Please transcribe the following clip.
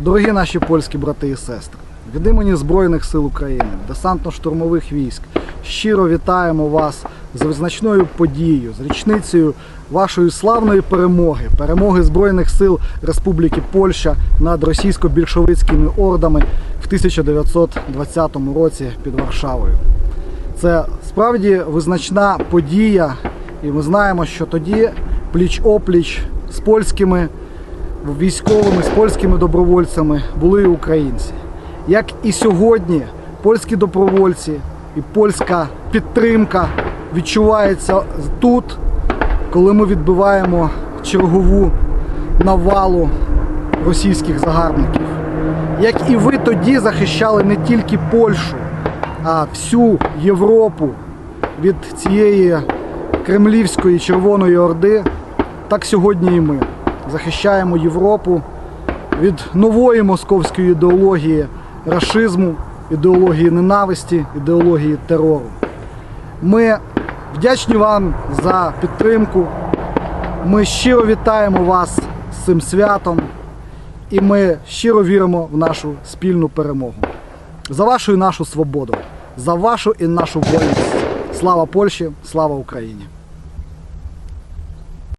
Дорогі наші польські брати і сестри, від імені Збройних сил України, десантно-штурмових військ, щиро вітаємо вас з визначною подією, з річницею вашої славної перемоги, перемоги Збройних сил Республіки Польща над російсько-більшовицькими ордами в 1920 році під Варшавою. Це справді визначна подія, і ми знаємо, що тоді пліч-опліч з польськими військовими, з польськими добровольцями були і українці. Як і сьогодні, польські добровольці і польська підтримка відчувається тут, коли ми відбиваємо чергову навалу російських загарбників. Як і ви тоді захищали не тільки Польщу, а всю Європу від цієї кремлівської Червоної Орди, так сьогодні і ми захищаємо Європу від нової московської ідеології рашизму, ідеології ненависті, ідеології терору. Ми вдячні вам за підтримку. Ми щиро вітаємо вас з цим святом і ми щиро віримо в нашу спільну перемогу. За вашу і нашу свободу, за вашу і нашу вольність. Слава Польщі, слава Україні!